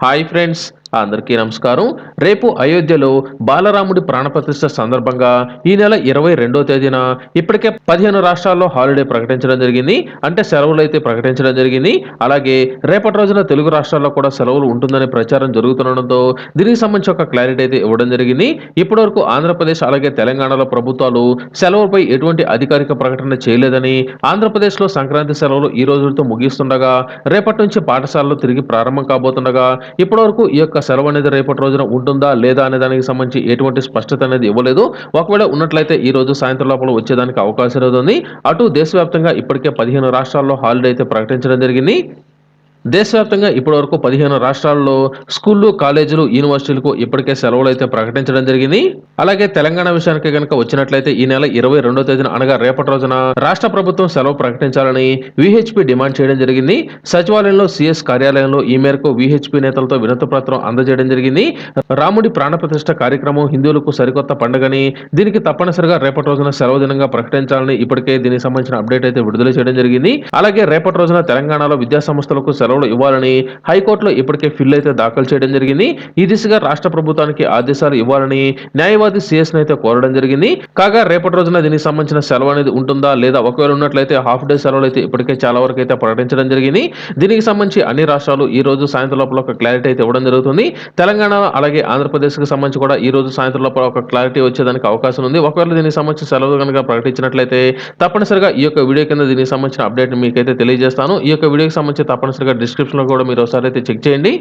Hi friends అందరికీ నమస్కారం. రేపు అయోధ్యలో బాలరాముడి ప్రాణప్రతిష్ఠ సందర్భంగా ఈ నెల ఇరవై రెండో తేదీన ఇప్పటికే పదిహేను రాష్ట్రాల్లో హాలిడే ప్రకటించడం జరిగింది. అంటే సెలవులు అయితే ప్రకటించడం జరిగింది. అలాగే రేపటి రోజున తెలుగు రాష్ట్రాల్లో కూడా సెలవులు ఉంటుందనే ప్రచారం జరుగుతుండడంతో దీనికి సంబంధించి ఒక క్లారిటీ అయితే ఇవ్వడం జరిగింది. ఇప్పటివరకు ఆంధ్రప్రదేశ్ అలాగే తెలంగాణలో ప్రభుత్వాలు సెలవులపై ఎటువంటి అధికారిక ప్రకటన చేయలేదని ఆంధ్రప్రదేశ్లో సంక్రాంతి సెలవులు ఈ రోజులతో ముగిస్తుండగా రేపటి నుంచి పాఠశాలలు తిరిగి ప్రారంభం కాబోతుండగా ఇప్పటివరకు ఈ యొక్క సెలవు అనేది రేపటి రోజున ఉంటుందా లేదా అనే దానికి సంబంధించి ఎటువంటి స్పష్టత అనేది ఇవ్వలేదు. ఒకవేళ ఉన్నట్లయితే ఈ రోజు సాయంత్రం లోపల వచ్చేదానికి అవకాశం ఉంది. అటు దేశవ్యాప్తంగా ఇప్పటికే పదిహేను రాష్ట్రాల్లో హాలిడే అయితే ప్రకటించడం జరిగింది. దేశవ్యాప్తంగా ఇప్పటివరకు పదిహేను రాష్ట్రాల్లో స్కూళ్ళు కాలేజీలు యూనివర్సిటీలకు ఇప్పటికే సెలవులు అయితే ప్రకటించడం జరిగింది. అలాగే తెలంగాణ విషయానికి కనుక వచ్చినట్లయితే ఈ నెల ఇరవై రెండో తేదీన అనగా రేపటి రోజున రాష్ట్ర ప్రభుత్వం సెలవు ప్రకటించాలని విహెచ్పి డిమాండ్ చేయడం జరిగింది. సచివాలయంలో సిఎస్ కార్యాలయంలో ఈ మేరకు విహెచ్పి నేతలతో వినతి పత్రం అందజేయడం జరిగింది. రాముడి ప్రాణప్రతిష్ఠ కార్యక్రమం హిందువులకు సరికొత్త పండుగని దీనికి తప్పనిసరిగా రేపటి రోజున సెలవు దినంగా ప్రకటించాలని ఇప్పటికే దీనికి సంబంధించిన అప్డేట్ అయితే విడుదల చేయడం జరిగింది. అలాగే రేపటి రోజున తెలంగాణలో విద్యా సంస్థలకు సెలవులు ఇవ్వాలని హైకోర్టులో ఇప్పటికే ఫిల్ అయితే దాఖలు చేయడం జరిగింది. ఈ దిశగా రాష్ట్ర ప్రభుత్వానికి ఆదేశాలు ఇవ్వాలని న్యాయవాది సిఎస్ అయితే కోరడం జరిగింది. కాగా రేపటి రోజున దీనికి సంబంధించిన సెలవు అనేది ఉంటుందా లేదా? ఒకవేళ ఉన్నట్లయితే హాఫ్ డే సెలవులు అయితే ఇప్పటికే చాలా వరకు అయితే ప్రకటించడం జరిగింది. దీనికి సంబంధించి అన్ని రాష్ట్రాలు ఈ రోజు సాయంత్రం లోపల ఒక క్లారిటీ అయితే ఇవ్వడం జరుగుతుంది. తెలంగాణ అలాగే ఆంధ్రప్రదేశ్కి సంబంధించి కూడా ఈ రోజు సాయంత్రం లోపల ఒక క్లారిటీ వచ్చేదానికి అవకాశం ఉంది. ఒకవేళ దీనికి సంబంధించి సెలవు కనుక ప్రకటించినట్లయితే తప్పనిసరిగా ఈ యొక్క వీడియో కింద దీనికి సంబంధించిన అప్డేట్ మీకైతే తెలియజేస్తాను. ఈ యొక్క వీడియోకి సంబంధించి తప్పనిసరిగా డిస్క్రిప్షన్లో కూడా మీరు ఒకసారి అయితే చెక్ చేయండి.